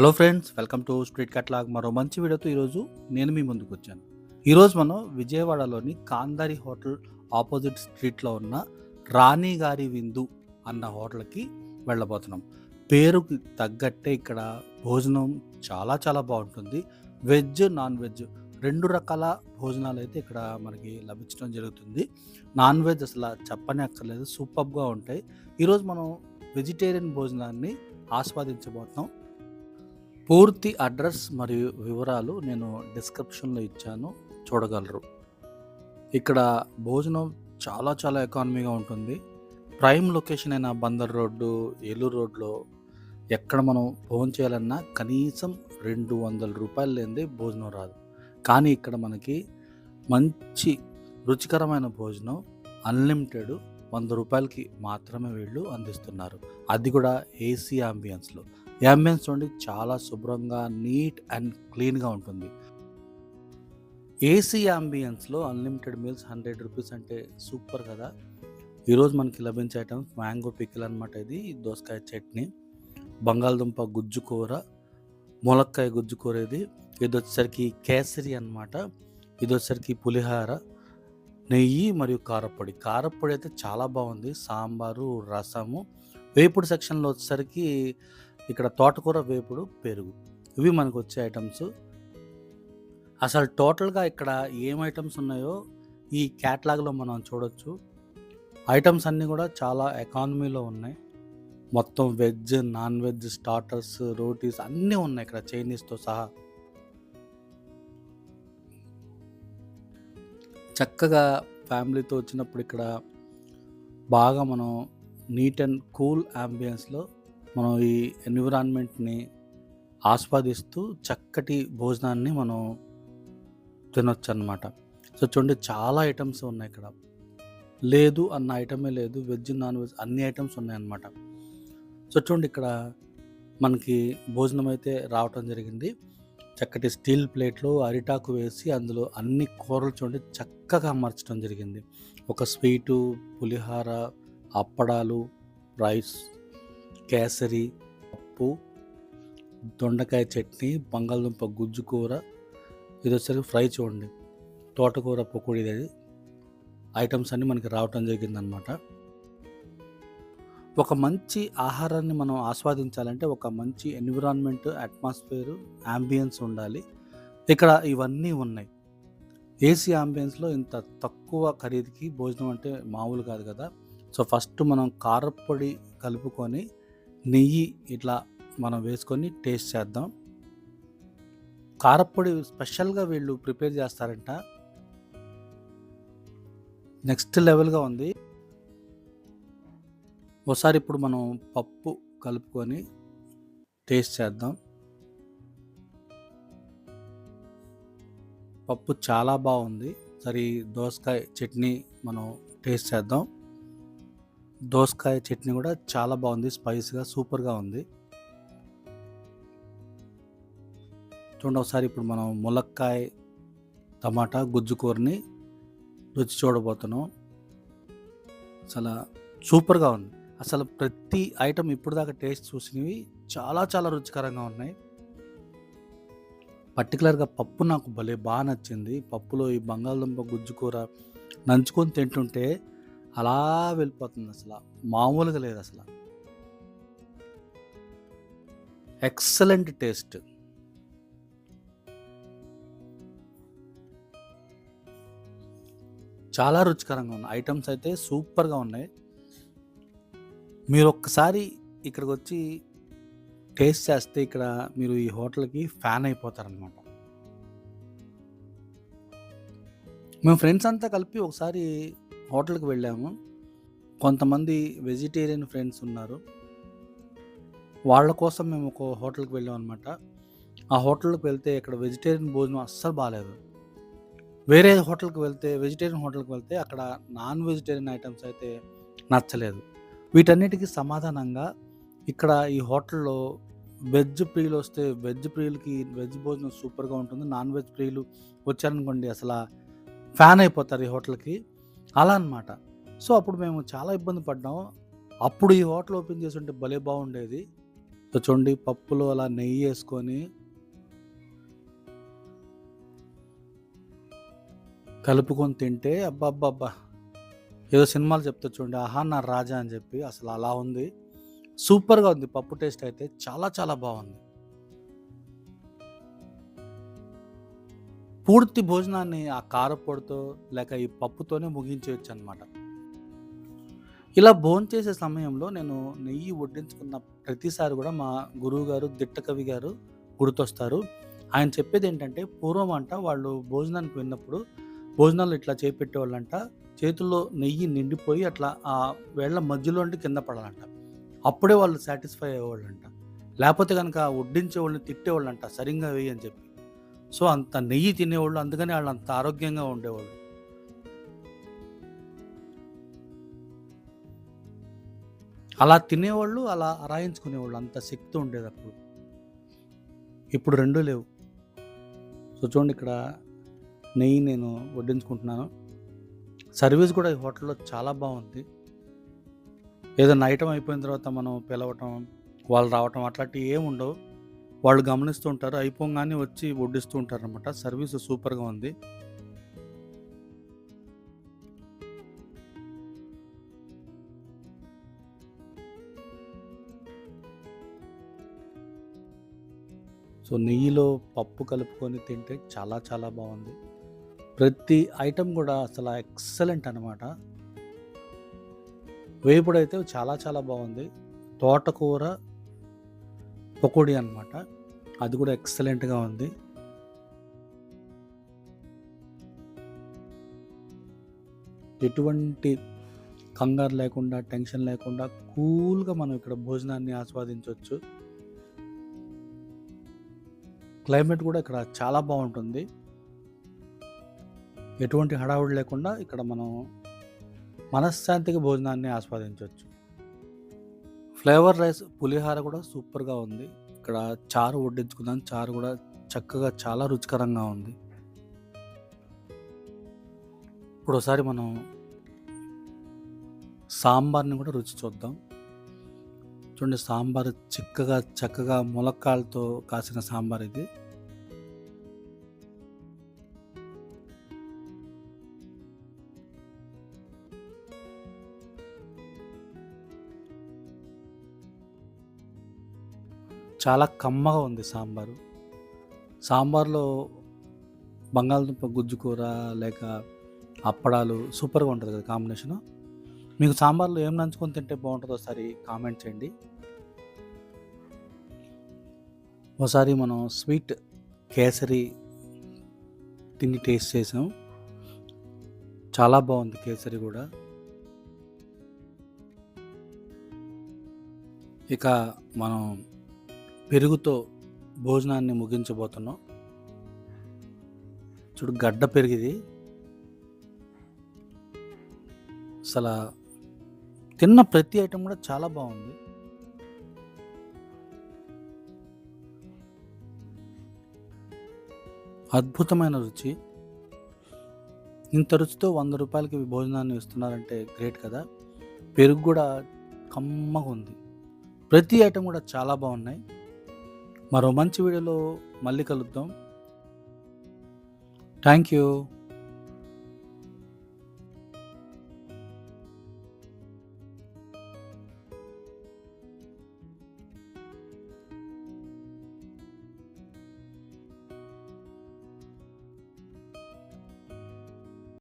Hello friends welcome to street కట్లాగ్ మరో మంచి వీడియోతో ఈరోజు నేను మీ ముందుకు వచ్చాను. ఈరోజు మనం విజయవాడలోని కాందారి హోటల్ ఆపోజిట్ స్ట్రీట్లో ఉన్న రాణి గారి విందు అన్న హోటల్కి వెళ్ళబోతున్నాం. పేరుకి తగ్గట్టే ఇక్కడ భోజనం చాలా చాలా బాగుంటుంది. వెజ్ నాన్ వెజ్ రెండు రకాల భోజనాలు అయితే ఇక్కడ మనకి లభించడం జరుగుతుంది. నాన్ వెజ్ అసలు చెప్పనే అక్కర్లేదు సూపర్గా ఉంటాయి. ఈరోజు మనం వెజిటేరియన్ భోజనాన్ని ఆస్వాదించబోతున్నాం. పూర్తి అడ్రస్ మరియు వివరాలు నేను డిస్క్రిప్షన్లో ఇచ్చాను చూడగలరు. ఇక్కడ భోజనం చాలా చాలా ఎకానమీగా ఉంటుంది. ప్రైమ్ లొకేషన్ అయిన బందర్ రోడ్డు ఏలూరు రోడ్లో ఎక్కడ మనం భోజనం చేయాలన్నా కనీసం రెండు వందల రూపాయలు లేనిదే భోజనం రాదు. కానీ ఇక్కడ మనకి మంచి రుచికరమైన భోజనం అన్లిమిటెడ్ వంద రూపాయలకి మాత్రమే వీళ్ళు అందిస్తున్నారు. అది కూడా ఏసీ అంబియన్స్లో. ఈ అంబియన్స్ చూడండి చాలా శుభ్రంగా నీట్ అండ్ క్లీన్గా ఉంటుంది. ఏసీ అంబియన్స్లో అన్లిమిటెడ్ మీల్స్ హండ్రెడ్ రూపీస్ అంటే సూపర్ కదా. ఈరోజు మనకి లభించే ఐటమ్స్ మ్యాంగో పికిల్ అనమాట ఇది దోసకాయ చట్నీ బంగాళదుంప గుజ్జు కూర ములక్కాయ గుజ్జు కూర ఇది. ఇది వచ్చేసరికి కేసరి అనమాట ఇది వచ్చేసరికి పులిహార నెయ్యి మరియు కారపొడి. కారపొడి అయితే చాలా బాగుంది సాంబారు రసము. వేపుడు సెక్షన్లో వచ్చేసరికి ఇక్కడ తోటకూర వేపుడు పెరుగు. ఇవి మనకు వచ్చే ఐటమ్స్. అసలు టోటల్గా ఇక్కడ ఏం ఐటమ్స్ ఉన్నాయో ఈ క్యాట్లాగ్లో మనం చూడొచ్చు. ఐటమ్స్ అన్నీ కూడా చాలా ఎకానమీలో ఉన్నాయి. మొత్తం veg non veg starters rotis అన్నీ ఉన్నాయి ఇక్కడ చైనీస్తో సహా. చక్కగా ఫ్యామిలీతో వచ్చినప్పుడు ఇక్కడ బాగా మనం నీట్ అండ్ కూల్ అంబియన్స్లో మనం ఈ ఎన్విరాన్మెంట్ని ఆస్వాదిస్తూ చక్కటి భోజనాన్ని మనం తినొచ్చు అనమాట సో చూడండి చాలా ఐటమ్స్ ఉన్నాయి ఇక్కడ. లేదు అన్న ఐటమే లేదు వెజ్ నాన్ వెజ్ అన్ని ఐటమ్స్ ఉన్నాయన్నమాట. సో చూడండి ఇక్కడ మనకి భోజనం అయితే రావటం జరిగింది. చక్కటి స్టీల్ ప్లేట్లో అరిటాకు వేసి అందులో అన్ని కూరలు చూడండి చక్కగా అమర్చడం జరిగింది. ఒక స్వీటు పులిహార అప్పడాలు రైస్ కేసరి పప్పు దొండకాయ చట్నీ బంగాళదుంప గుజ్జు కూర ఇది వచ్చేసరికి ఫ్రై చూడండి. తోటకూర పకోడీ ఇది. ఐటమ్స్ అన్నీ మనకి రావటం జరిగిందనమాట ఒక మంచి ఆహారాన్ని మనం ఆస్వాదించాలంటే ఒక మంచి ఎన్విరాన్మెంట్ అట్మాస్ఫియర్ యాంబియన్స్ ఉండాలి. ఇక్కడ ఇవన్నీ ఉన్నాయి. ఏసీ అంబియన్స్లో ఇంత తక్కువ ఖరీదుకి భోజనం అంటే మామూలు కాదు కదా. సో ఫస్ట్ మనం కారపొడి కలుపుకొని నెయ్యి ఇట్లా మనం వేసుకొని టేస్ట్ చేద్దాం. కారపొడి స్పెషల్గా వీళ్ళు ప్రిపేర్ చేస్తారంట. నెక్స్ట్ లెవెల్గా ఉంది. ఒకసారి ఇప్పుడు మనం పప్పు కలుపుకొని టేస్ట్ చేద్దాం. పప్పు చాలా బాగుంది. సరే దోసకాయ చట్నీ మనం టేస్ట్ చేద్దాం. దోసకాయ చట్నీ కూడా చాలా బాగుంది స్పైస్గా సూపర్గా ఉంది. చూడండి ఒకసారి ఇప్పుడు మనం ములక్కాయ టమాటా గుజ్జు కూరని రుచి చూడబోతున్నాం. చాలా సూపర్గా ఉంది. అసలు ప్రతి ఐటెం ఇప్పుడు దాకా టేస్ట్ చూసినవి చాలా చాలా రుచికరంగా ఉన్నాయి. పర్టికులర్గా పప్పు నాకు భలే బాగా నచ్చింది. పప్పులో ఈ బంగాళదుంప గుజ్జు కూర నంచుకొని తింటుంటే అలా వెళ్ళిపోతుంది అసలు. మామూలుగా లేదు అసలు. ఎక్సలెంట్ టేస్ట్ చాలా రుచికరంగా ఉన్నాయి. ఐటమ్స్ అయితే సూపర్గా ఉన్నాయి. మీరు ఒక్కసారి ఇక్కడికి వచ్చి టేస్ట్ చేస్తే ఇక్కడ మీరు ఈ హోటల్కి ఫ్యాన్ అయిపోతారనమాట మేము ఫ్రెండ్స్ అంతా కలిపి ఒకసారి హోటల్కి వెళ్ళాము. కొంతమంది వెజిటేరియన్ ఫ్రెండ్స్ ఉన్నారు. వాళ్ళ కోసం మేము ఒక హోటల్కి వెళ్ళాం అనమాట ఆ హోటల్కి వెళ్తే ఇక్కడ వెజిటేరియన్ భోజనం అస్సలు బాగాలేదు వేరే హోటల్కి వెళ్తే వెజిటేరియన్ హోటల్కి వెళ్తే అక్కడ నాన్ వెజిటేరియన్ ఐటమ్స్ అయితే నచ్చలేదు. వీటన్నిటికీ సమాధానంగా ఇక్కడ ఈ హోటల్లో వెజ్ ప్రియులు వస్తే వెజ్ ప్రియులకి వెజ్ భోజనం సూపర్గా ఉంటుంది. నాన్ వెజ్ ప్రియులు వచ్చారనుకోండి అసలు ఫ్యాన్ అయిపోతారు ఈ హోటల్కి. అలా అనమాట సో అప్పుడు మేము చాలా ఇబ్బంది పడ్డాం. అప్పుడు ఈ హోటల్ ఓపెన్ చేసి ఉంటే భలే బాగుండేది. సో చూడండి పప్పులో అలా నెయ్యి వేసుకొని కలుపుకొని తింటే అబ్బబ్బబ్బా! ఏదో సినిమాలు చెప్తా చూడండి ఆహా నా రాజా అని చెప్పి అసలు అలా ఉంది. సూపర్గా ఉంది పప్పు టేస్ట్ అయితే చాలా చాలా బాగుంది. పూర్తి భోజనాన్ని ఆ కారపొడితో లేక ఈ పప్పుతోనే ముగించేయచ్చు అనమాట ఇలా భోంచేసే సమయంలో నేను నెయ్యి వడ్డించుకున్న ప్రతిసారి కూడా మా గురువు గారు దిట్టకవి గారు గుర్తొస్తారు. ఆయన చెప్పేది ఏంటంటే పూర్వం అంట వాళ్ళు భోజనానికి వెళ్ళినప్పుడు భోజనాలు ఇట్లా చేపెట్టేవాళ్ళంట. చేతుల్లో నెయ్యి నిండిపోయి అట్లా ఆ వేళ్ళ మధ్యలో ఉండి కింద పడాలంట. అప్పుడే వాళ్ళు సాటిస్ఫై అయ్యేవాళ్ళంట. లేకపోతే కనుక వడ్డించే వాళ్ళని తిట్టేవాళ్ళంట సరిగ్గా వేయి అని చెప్పి. సో అంత నెయ్యి తినేవాళ్ళు అందుకని వాళ్ళు అంత ఆరోగ్యంగా ఉండేవాళ్ళు. అలా తినేవాళ్ళు అలా అరాయించుకునేవాళ్ళు అంత శక్తి ఉండేది అప్పుడు. ఇప్పుడు రెండూ లేవు. సో చూడండి ఇక్కడ నెయ్యి నేను వడ్డించుకుంటున్నాను. సర్వీస్ కూడా ఈ హోటల్లో చాలా బాగుంది. ఏదైనా ఐటమ్ అయిపోయిన తర్వాత మనం పిలవటం వాళ్ళు రావటం అట్లాంటివి ఏమి ఉండవు వాళ్ళు గమనిస్తూ ఉంటారు అయిపోగానే వచ్చి వడ్డిస్తూ ఉంటారు అనమాట సర్వీస్ సూపర్గా ఉంది. సో నెయ్యిలో పప్పు కలుపుకొని తింటే చాలా చాలా బాగుంది. ప్రతి ఐటెం కూడా అసలు ఎక్సలెంట్ అనమాట వేపుడు అయితే చాలా చాలా బాగుంది. తోటకూర పకోడీ అనమాట అది కూడా ఎక్సలెంట్గా ఉంది. ఎటువంటి కంగారు లేకుండా టెన్షన్ లేకుండా కూల్గా మనం ఇక్కడ భోజనాన్ని ఆస్వాదించవచ్చు క్లైమేట్ కూడా ఇక్కడ చాలా బాగుంటుంది. ఎటువంటి హడావుడి లేకుండా ఇక్కడ మనం మనశ్శాంతిగా భోజనాన్ని ఆస్వాదించవచ్చు ఫ్లేవర్ రైస్ పులిహార కూడా సూపర్గా ఉంది. ఇక్కడ చారు వడ్డించుకుందాం. చారు కూడా చక్కగా చాలా రుచికరంగా ఉంది. ఇప్పుడు ఒకసారి మనం సాంబార్ని కూడా రుచి చూద్దాం. చూడండి సాంబార్ చిక్కగా చక్కగా ములక్కాయలతో కాసిన సాంబార్ ఇది. చాలా కమ్మగా ఉంది సాంబారు. సాంబార్లో బంగాళదుంప గుజ్జు కూర లేక అప్పడాలు సూపర్గా ఉంటుంది కదా కాంబినేషను. మీకు సాంబార్లో ఏం నంచుకొని తింటే బాగుంటుందో ఒకసారి కామెంట్ చేయండి. ఒకసారి మనం స్వీట్ కేసరి తిని టేస్ట్ చేసాం. చాలా బాగుంది కేసరి కూడా. ఇక మనం పెరుగుతో భోజనాన్ని ముగించబోతున్నాం. చూడు గడ్డ పెరిగిది. అసలు తిన్న ప్రతి ఐటెం కూడా చాలా బాగుంది. అద్భుతమైన రుచి. ఇంత రుచితో వంద రూపాయలకి భోజనాన్ని ఇస్తున్నారంటే గ్రేట్ కదా. పెరుగు కూడా కమ్మగా ఉంది. ప్రతి ఐటెం కూడా చాలా బాగున్నాయి. మరో మంచి వీడియోలో మళ్ళీ కలుద్దాం. Thank you